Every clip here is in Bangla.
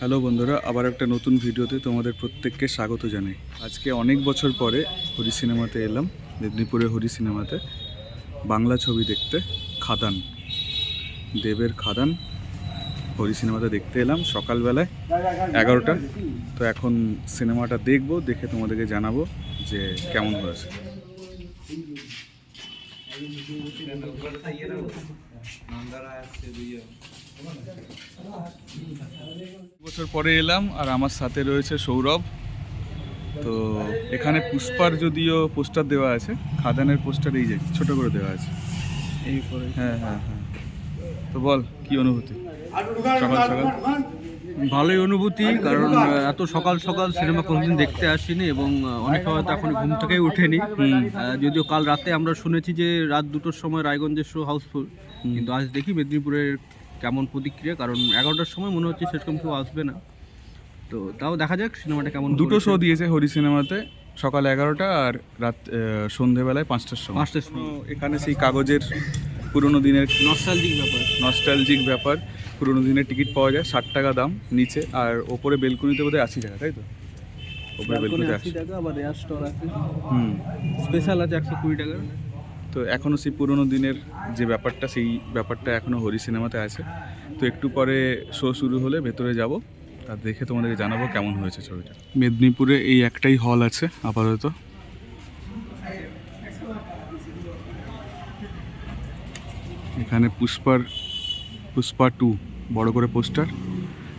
হ্যালো বন্ধুরা, আবার একটা নতুন ভিডিওতে তোমাদের প্রত্যেককে স্বাগত জানাই। আজকে অনেক বছর পরে হরি সিনেমাতে এলাম মেদিনীপুরের হরি সিনেমাতে। বাংলা ছবি দেখতে খাদান, দেবের খাদান। হরি সিনেমাতে দেখতে এলাম সকালবেলায় এগারোটা। তো এখন সিনেমাটা দেখব, দেখে তোমাদেরকে জানাব যে কেমন হয়েছে। বছর পরে এলাম আর আমার সাথে রয়েছে সৌরভ। তো এখানে পুষ্পার যদিও পোস্টার দেওয়া আছে খাদানের পোস্টার এই যে ছোট করে দেওয়া আছে। এই করে হ্যাঁ হ্যাঁ হ্যাঁ। তো বল কি অনুভূতি? সকাল সকাল। ভালোই অনুভূতি কারণ এত সকাল সকাল সিনেমা কোনোদিন দেখতে আসিনি এবং অনেক সময় তো এখন ঘুম থেকেই ওঠেনি। যদিও কাল রাতে আমরা শুনেছি যে রাত দুটোর সময় রায়গঞ্জের শো হাউসফুল কিন্তু আজ দেখি মেদিনীপুরের কেমন প্রতিক্রিয়া? কারণ এগারোটার সময় মনে হচ্ছে সেরকম কেউ আসবে না। তো তাও দেখা যাক সিনেমাটা কেমন দুটো শো দিয়েছে হরি সিনেমাতে সকাল এগারোটা আর রাত সন্ধেবেলায় পাঁচটার সময়। পাঁচটার সময়। এখানে সেই কাগজের পুরোনো দিনের নস্টালজিক ব্যাপার। নস্টালজিক ব্যাপার। পুরোনো দিনের টিকিট পাওয়া যায় ষাট টাকা দাম নিচে আর ওপরে বেলকুনিতে বোধহয় আশি টাকা তাই তো? ওপরে বেলকুনিতে আশি টাকা আবার রেয়ার স্টল আছে। হুম। স্পেশাল আছে একশো কুড়ি টাকার। তো এখনও সেই পুরোনো দিনের যে ব্যাপারটা, সেই ব্যাপারটা এখনও হরি সিনেমাতে আছে। তো একটু পরে শো শুরু হলে ভেতরে যাব। তা দেখে তোমাদেরকে জানাব কেমন হয়েছে ছবিটা। মেদিনীপুরে এই একটাই হল আছে আপাতত। এখানে পুষ্পার, পুষ্পা টু বড় করে পোস্টার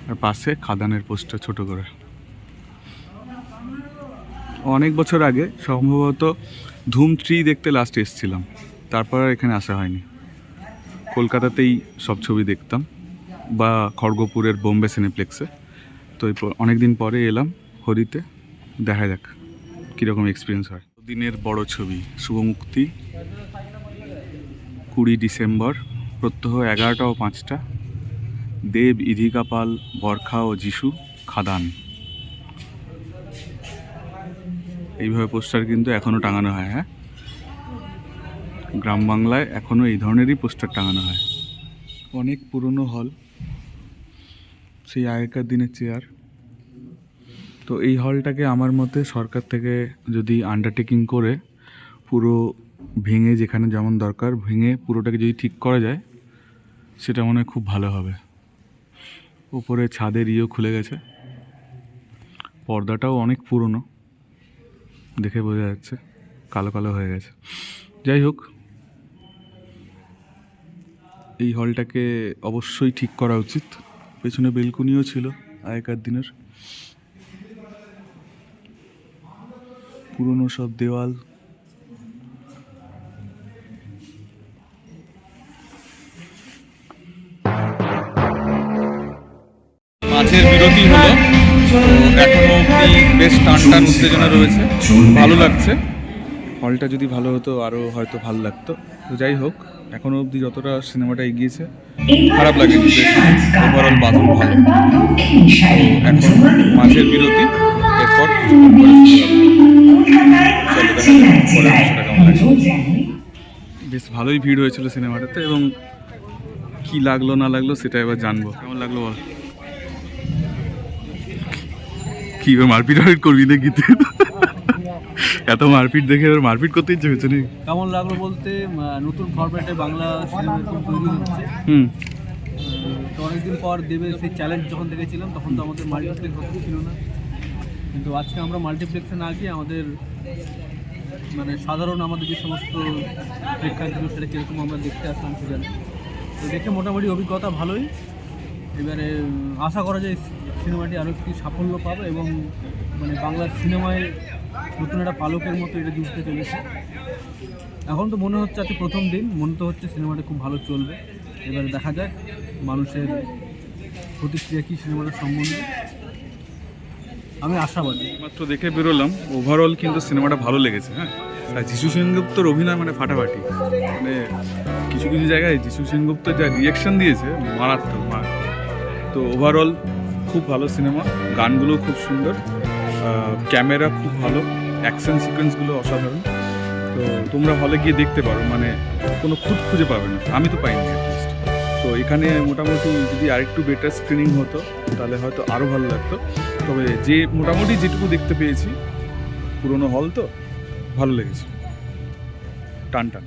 আর পাশে খাদানের পোস্টার ছোট করে। অনেক বছর আগে সম্ভবত ধুম থ্রি দেখতে লাস্ট এসেছিলাম। তারপর এখানে আসা হয়নি। কলকাতাতেই সব ছবি দেখতাম, বা খড়গপুরের বোম্বে সিনেপ্লেক্সে তো অনেক দিন পরে এলাম হরিতে, দেখা যাক কীরকম এক্সপিরিয়েন্স হয়। দিনের বড় ছবি, শুভমুক্তি, কুড়ি ডিসেম্বর, প্রত্যহ এগারোটা ও পাঁচটা। দেব, ইধিকা পাল, বরখা ও যিশু, খাদান। এইভাবে পোস্টার কিন্তু এখনও টাঙানো হয় হ্যাঁ? গ্রাম বাংলায় এখনও এই ধরনেরই পোস্টার টাঙানো হয়। অনেক পুরনো হল, সেই আগেকার দিনের চেয়ার। তো এই হলটাকে আমার মতে সরকার থেকে যদি আন্ডারটেকিং করে, পুরো ভেঙে যেখানে যেমন দরকার, ভেঙে পুরোটাকে যদি ঠিক করা যায়, সেটা মনে হয় খুব ভালো হবে। উপরে ছাদের ইয়েও খুলে গেছে। পর্দাটাও অনেক পুরনো। দেখে বোঝা যাচ্ছে, কালো কালো হয়ে গেছে। যাই হোক, এই হলটাকে অবশ্যই ঠিক করা উচিত। পেছনে বেলকুনিও ছিল আগেকার দিনের। পুরনো সব দেওয়াল। মাঝের বিরতি হলো। তো এখনও অবধি বেশ টান টান উত্তেজনা রয়েছে। ভালো লাগছে। হলটা যদি ভালো হতো আরও হয়তো ভালো লাগতো। তো যাই হোক এখনও অবধি যতটা সিনেমাটা এগিয়েছে খারাপ লাগে ওভারঅল বাদল ভালো। তো এখন মাঝের বিরতি এরপর। বেশ ভালোই ভিড় হয়েছিল সিনেমাটাতে এবং কি লাগল না লাগল সেটা এবার জানব। কেমন লাগল বল? কি মারপিট হারপিট করবি নাকি তুই? এত মারপিট দেখে এবার মারপিট করতে ইচ্ছে হচ্ছে নাকি? কেমন লাগল বলতে নতুন ফরম্যাটে বাংলা সিনেমা এরকম তৈরি হচ্ছে। হুম। তো অনেকদিন পর দেবে সেই চ্যালেঞ্জ যখন দেখেছিলাম তখন তো আমাদের মাল্টিপ্লেক্স হতে ছিল না। কিন্তু আজকে আমরা মাল্টিপ্লেক্সে না গিয়ে আমাদের মানে সাধারণ আমাদের যে সমস্ত প্রেক্ষাগৃহ সেটা কীরকম আমরা দেখতে আসলাম সেখানে তো দেখে মোটামুটি অভিজ্ঞতা ভালোই। এবারে আশা করা যায় সিনেমাটি আরও একটি সাফল্য পাবে এবং মানে বাংলা সিনেমায় নতুন একটা পালকের মতো এটা জুড়তে চলেছে। এখন তো মনে হচ্ছে আজকে প্রথম দিন, মনে তো হচ্ছে সিনেমাটা খুব ভালো চলবে। এবারে দেখা যাক মানুষের প্রতিক্রিয়া কী সিনেমাটার সম্বন্ধে। আমি আশাবাদী। মাত্র দেখে বেরোলাম ওভারঅল কিন্তু সিনেমাটা ভালো লেগেছে হ্যাঁ? যিশু সেনগুপ্তর অভিনয় মানে ফাটাফাটি। মানে কিছু কিছু জায়গায় যিশু সেনগুপ্ত যা রিয়াকশন দিয়েছে, মারাত্মক মারাত্মক। তো ওভারঅল খুব ভালো সিনেমা গানগুলো খুব সুন্দর ক্যামেরা খুব ভালো অ্যাকশন সিকোয়েন্সগুলো অসাধারণ। তো তোমরা হলে গিয়ে দেখতে পারো মানে কোনো খুঁত খুঁজে পাবে না। আমি তো পাইনি তো এখানে মোটামুটি যদি আরেকটু বেটার স্ক্রিনিং হতো, তাহলে হয়তো আরও ভালো লাগতো। তবে যে মোটামুটি যেটুকু দেখতে পেয়েছি, পুরোনো হল তো, ভালো লেগেছে। টান টান।